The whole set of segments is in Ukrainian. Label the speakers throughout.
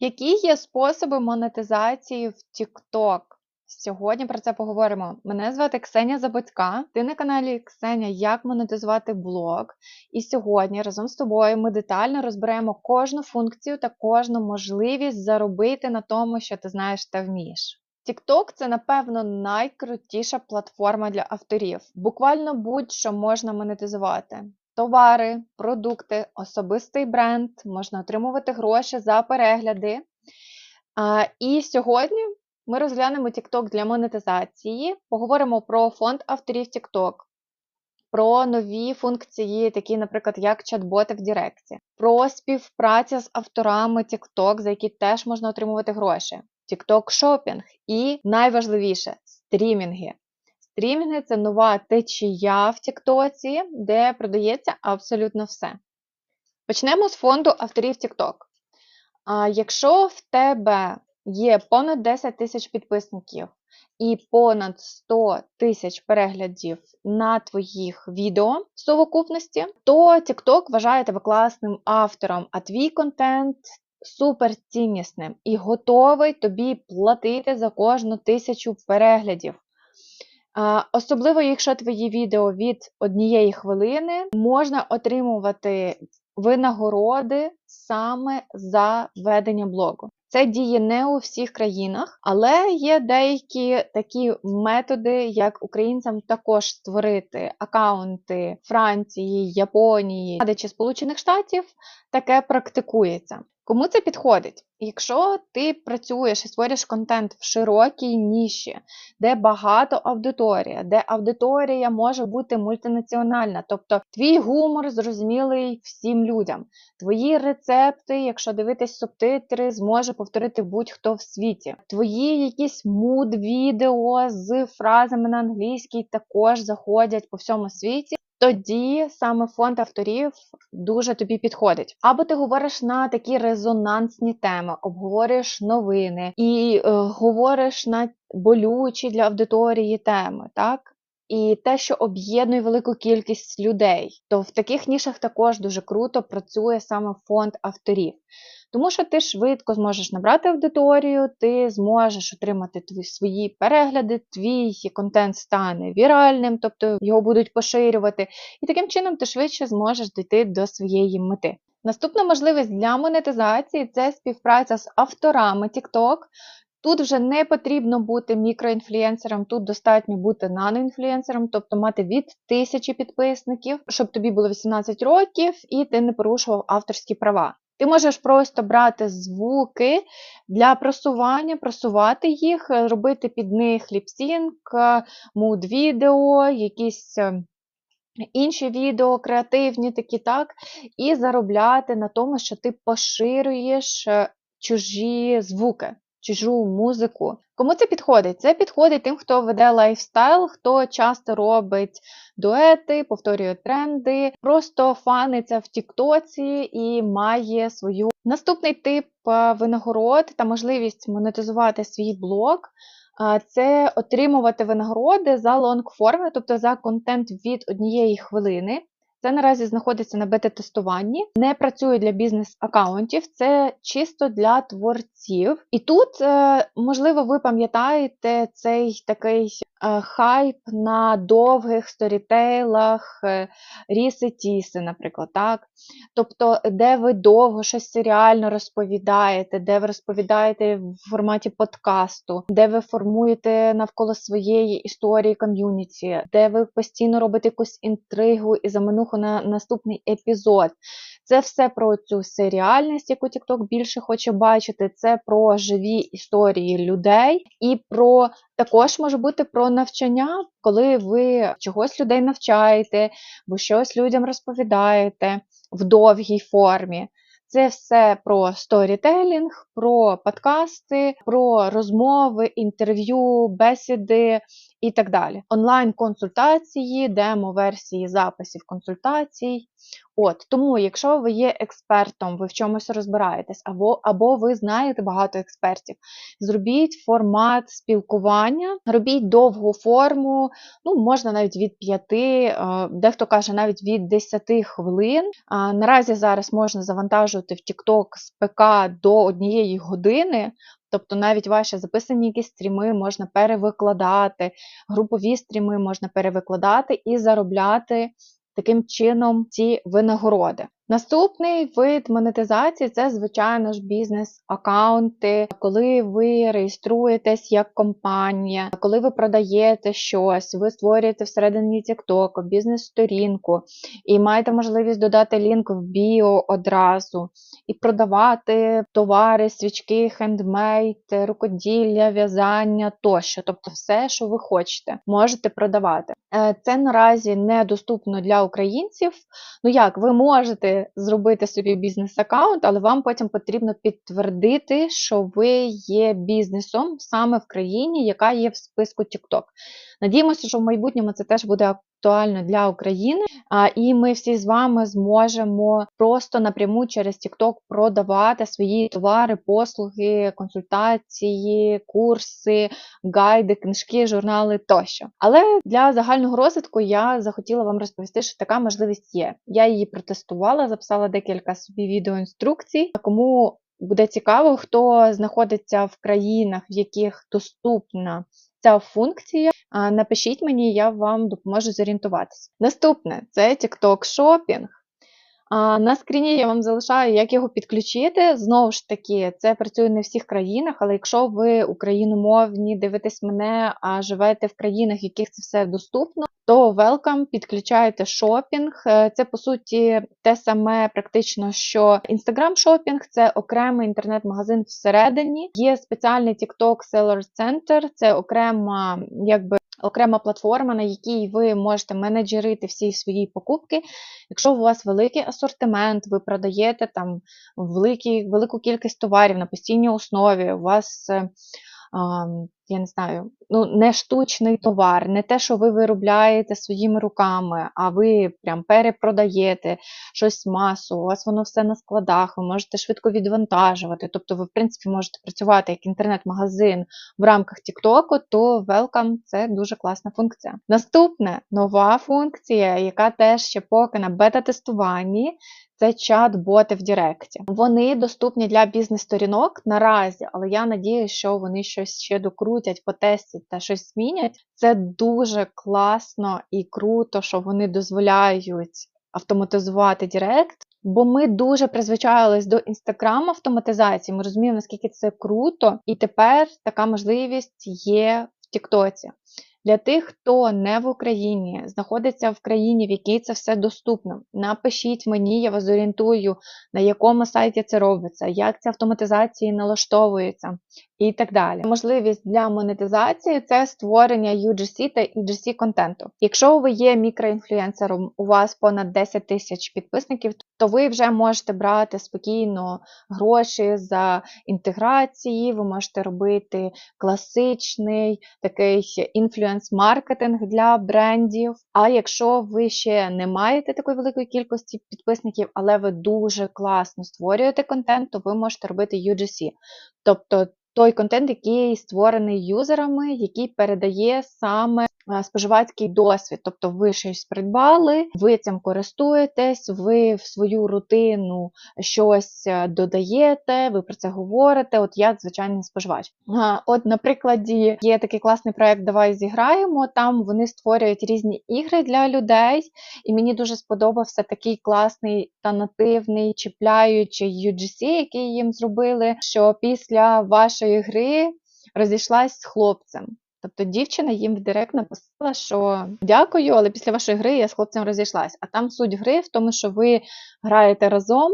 Speaker 1: Які є способи монетизації в TikTok? Сьогодні про це поговоримо. Мене звати Ксенія Забудька. Ти на каналі Ксеня Як монетизувати блог. І сьогодні разом з тобою ми детально розберемо кожну функцію та кожну можливість заробити на тому, що ти знаєш та вмієш. TikTok – це, напевно, найкрутіша платформа для авторів. Буквально будь-що можна монетизувати. Товари, продукти, особистий бренд, можна отримувати гроші за перегляди. І сьогодні ми розглянемо TikTok для монетизації, поговоримо про фонд авторів TikTok, про нові функції, такі, наприклад, як чат-боти в Директі, про співпрацю з авторами TikTok, за які теж можна отримувати гроші, TikTok шопінг і найважливіше стрімінги. Стрімінги це нова течія в TikTok, де продається абсолютно все. Почнемо з фонду авторів. А Якщо в тебе є понад 10 тисяч підписників і понад 100 тисяч переглядів на твоїх відео в совокупності, то TikTok вважає тебе класним автором, а твій контент супер ціннісним і готовий тобі платити за кожну тисячу переглядів. Особливо, якщо твої відео від однієї хвилини, можна отримувати винагороди саме за ведення блогу. Це діє не у всіх країнах, але є деякі такі методи, як українцям також створити акаунти Франції, Японії чи Сполучених Штатів, таке практикується. Кому це підходить? Якщо ти працюєш і створюєш контент в широкій ніші, де багато аудиторія, де аудиторія може бути мультинаціональна, тобто твій гумор зрозумілий всім людям, твої рецепти, якщо дивитись субтитри, зможе повторити будь-хто в світі. Твої якісь муд-відео з фразами на англійській також заходять по всьому світі. Тоді саме фонд авторів дуже тобі підходить. Або ти говориш на такі резонансні теми, обговорюєш новини і е, говориш на болючі для аудиторії теми, так? І те, що об'єднує велику кількість людей, то в таких нішах також дуже круто працює саме фонд авторів. Тому що ти швидко зможеш набрати аудиторію, ти зможеш отримати твої свої перегляди, твій контент стане віральним, тобто його будуть поширювати, і таким чином ти швидше зможеш дійти до своєї мети. Наступна можливість для монетизації це співпраця з авторами TikTok. Тут вже не потрібно бути мікроінфлюенсером, тут достатньо бути наноінфлюенсером, тобто мати від тисячі підписників, щоб тобі було 18 років і ти не порушував авторські права. Ти можеш просто брати звуки для просування, просувати їх, робити під них ліпсінг, муд-відео, якісь е, інші відео, креативні такі, так, і заробляти на тому, що ти поширюєш е, чужі звуки чужу музику. Кому це підходить? Це підходить тим, хто веде лайфстайл, хто часто робить дуети, повторює тренди, просто фаниться в Тіктоці і має свою наступний тип е, винагород та можливість монетизувати свій блог. Це отримувати винагороди за лонгформи, тобто за контент від однієї хвилини. Це наразі знаходиться на бета-тестуванні, не працює для бізнес-аккаунтів, це чисто для творців. І тут, е, можливо, ви пам'ятаєте цей такий хайп на довгих сторітейлах, е, ріси-тіси, наприклад, так? Тобто, де ви довго щось серіально розповідаєте, де ви розповідаєте в форматі подкасту, де ви формуєте навколо своєї історії ком'юніті, де ви постійно робите якусь інтригу і замануху на наступний епізод. Це все про цю серіальність, яку TikTok більше хоче бачити. Це про живі історії людей, і про також може бути про навчання, коли ви чогось людей навчаєте, ви щось людям розповідаєте в довгій формі. Це все про сторітелінг, про подкасти, про розмови, інтерв'ю, бесіди і так далі. Онлайн-консультації, демо-версії записів консультацій. От тому, якщо ви є експертом, ви в чомусь розбираєтесь, або або ви знаєте багато експертів, зробіть формат спілкування, робіть довгу форму, ну можна навіть від 5, дехто каже навіть від 10 хвилин. Наразі зараз можна завантажувати в TikTok з ПК до однієї години. Тобто навіть ваші записані якісь стріми можна перевикладати, групові стріми можна перевикладати і заробляти таким чином ці винагороди. Наступний вид монетизації це, звичайно ж, бізнес-аккаунти, коли ви реєструєтесь як компанія, коли ви продаєте щось, ви створюєте всередині TikTok бізнес-сторінку і маєте можливість додати лінк в біо одразу і продавати товари, свічки, хендмейд, рукоділля, в'язання тощо. Тобто все, що ви хочете, можете продавати. Е, це наразі недоступно для українців. Ну як, ви можете зробити собі бізнес-аккаунт, але вам потім потрібно підтвердити, що ви є бізнесом саме в країні, яка є в списку TikTok. Надіємося, що в майбутньому це теж буде актуально для України, і ми всі з вами зможемо просто напряму через TikTok продавати свої товари, послуги, консультації, курси, гайди, книжки, журнали тощо. Але для загального розвитку я захотіла вам розповісти, що така можливість є. Я її протестувала, записала декілька собі відеоінструкцій. Кому буде цікаво, хто знаходиться в країнах, в яких доступна ця функція. Напишіть мені, я вам допоможу зорієнтуватися. Наступне це TikTok Shopping. На скріні я вам залишаю, як його підключити. Знову ж таки, це працює не в всіх країнах, але якщо ви україномовні, дивитесь мене, а живете в країнах, в яких це все доступно, то welcome, підключаєте шопінг. Е, це, по суті, те саме практично, що Instagram шопінг це окремий інтернет-магазин всередині. Є спеціальний TikTok Seller Center, це окрема, якби окрема платформа, на якій ви можете менеджерити всі свої покупки. Якщо у вас великий асортимент, ви продаєте там великі, велику кількість товарів на постійній основі, у вас е, я не знаю, ну не штучний товар, не те, що ви виробляєте своїми руками, а ви прям перепродаєте щось масу, у вас воно все на складах, ви можете швидко відвантажувати. Тобто, ви, в принципі, можете працювати як інтернет-магазин в рамках TikTok, то Welcome це дуже класна функція. Наступне нова функція, яка теж ще поки на бета-тестуванні, це чат-боти в Директі. Вони доступні для бізнес-сторінок наразі, але я надію, що вони щось ще докрутять, потестять та щось змінять. Це дуже класно і круто, що вони дозволяють автоматизувати Директ. Бо ми дуже призвичаїлись до інстаграм автоматизації. Ми розуміємо, наскільки це круто, і тепер така можливість є в Тіктоці. Для тих, хто не в Україні, знаходиться в країні, в якій це все доступно. Напишіть мені, я вас зорієнтую, на якому сайті це робиться, як ці автоматизації налаштовуються і так далі. Можливість для монетизації це створення UGC та EGC контенту. Якщо ви є мікроінфлюенсером, у вас понад 10 тисяч підписників, то ви вже можете брати спокійно гроші за інтеграції, ви можете робити класичний такий інфлюенс-маркетинг для брендів. А якщо ви ще не маєте такої великої кількості підписників, але ви дуже класно створюєте контент, то ви можете робити UGC. Тобто той контент, який створений юзерами, який передає саме споживацький досвід. Тобто ви щось придбали, ви цим користуєтесь, ви в свою рутину щось е, додаєте, ви про це говорите. От я звичайний споживач. От, на прикладі, є такий класний проект Давай зіграємо. Там вони створюють різні ігри для людей, і мені дуже сподобався такий класний та нативний, чіпляючий UGC, який їм зробили. Що після вашої гри розійшлась з хлопцем. Тобто дівчина їм в директ написала, що дякую, але після вашої гри я з хлопцем розійшлась. А там суть гри в тому, що ви граєте разом,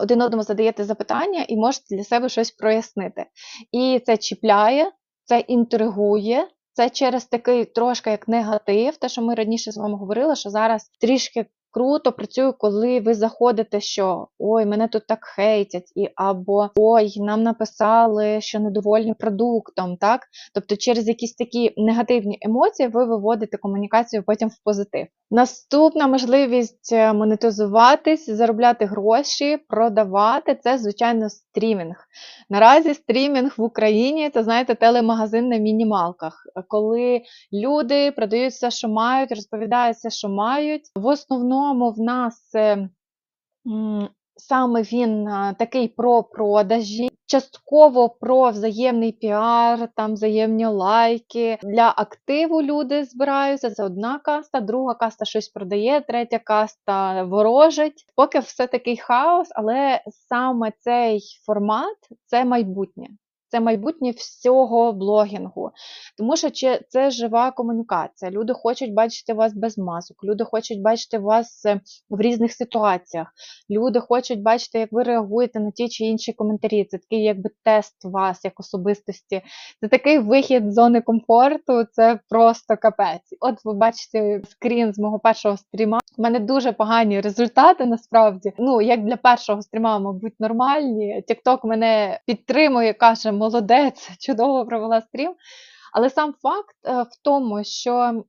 Speaker 1: один одному задаєте запитання і можете для себе щось прояснити. І це чіпляє, це інтригує. Це через такий трошки як негатив, те, що ми раніше з вами говорили, що зараз трішки круто працює, коли ви заходите, що ой, мене тут так хейтять, і або ой, нам написали, що недовольні продуктом, так? Тобто через якісь такі негативні емоції ви виводите комунікацію потім в позитив. Наступна можливість е, монетизуватись, заробляти гроші, продавати це, звичайно, стрімінг. Наразі стрімінг в Україні це знаєте телемагазин на мінімалках, коли люди продають все, що мають, розповідають все, що мають. В основному в нас е, саме він такий про продажі, частково про взаємний піар, там взаємні лайки. Для активу люди збираються. Це одна каста, друга каста щось продає, третя каста ворожить. Поки все такий хаос, але саме цей формат це майбутнє. Це майбутнє всього блогінгу. Тому що чи- це жива комунікація. Люди хочуть бачити вас без масок, люди хочуть бачити вас е, в різних ситуаціях. Люди хочуть бачити, як ви реагуєте на ті чи інші коментарі. Це такий якби тест вас як особистості. Це такий вихід з зони комфорту. Це просто капець. От ви бачите скрін з мого першого стріма. У мене дуже погані результати насправді. Ну як для першого стріма, мабуть, нормальні. TikTok мене підтримує, каже, молодець, чудово провела стрім. Але сам факт е, в тому, що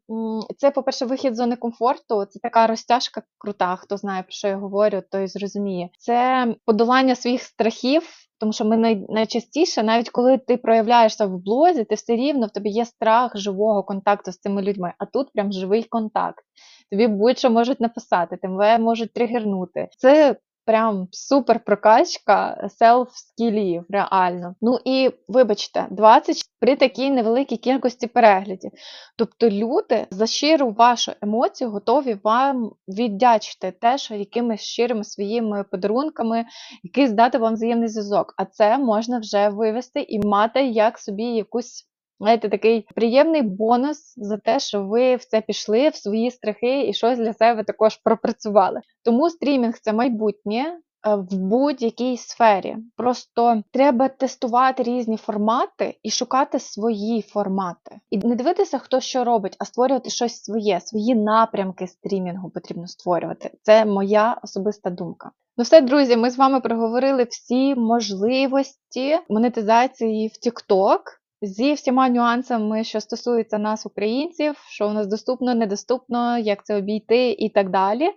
Speaker 1: це, по-перше, вихід з зони комфорту, це така розтяжка крута. Хто знає про що я говорю, той зрозуміє. Це подолання своїх страхів. Тому що ми най, найчастіше, навіть коли ти проявляєшся в блозі, ти все рівно в тобі є страх живого контакту з цими людьми. А тут прям живий контакт. Тобі будь-що можуть написати, тебе можуть тригернути. Це прям супер прокачка селф-скілів, реально. Ну і вибачте, 20 при такій невеликій кількості переглядів. Тобто люди за щиру вашу емоцію готові вам віддячити теж якимись щирими своїми подарунками, якийсь дати вам взаємний зв'язок. А це можна вже вивести і мати як собі якусь. Знаєте, такий приємний бонус за те, що ви в це пішли, в свої страхи і щось для себе також пропрацювали. Тому стрімінг це майбутнє е, в будь-якій сфері. Просто треба тестувати різні формати і шукати свої формати. І не дивитися, хто що робить, а створювати щось своє, свої напрямки стрімінгу потрібно створювати. Це моя особиста думка. Ну все, друзі, ми з вами проговорили всі можливості монетизації в TikTok зі всіма нюансами, що стосуються нас, українців, що у нас доступно, недоступно, як це обійти і так далі.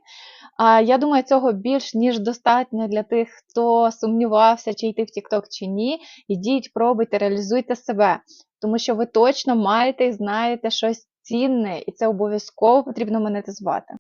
Speaker 1: А я думаю, цього більш ніж достатньо для тих, хто сумнівався, чи йти в TikTok, чи ні. Ідіть, пробуйте, реалізуйте себе, тому що ви точно маєте і знаєте щось цінне, і це обов'язково потрібно монетизувати.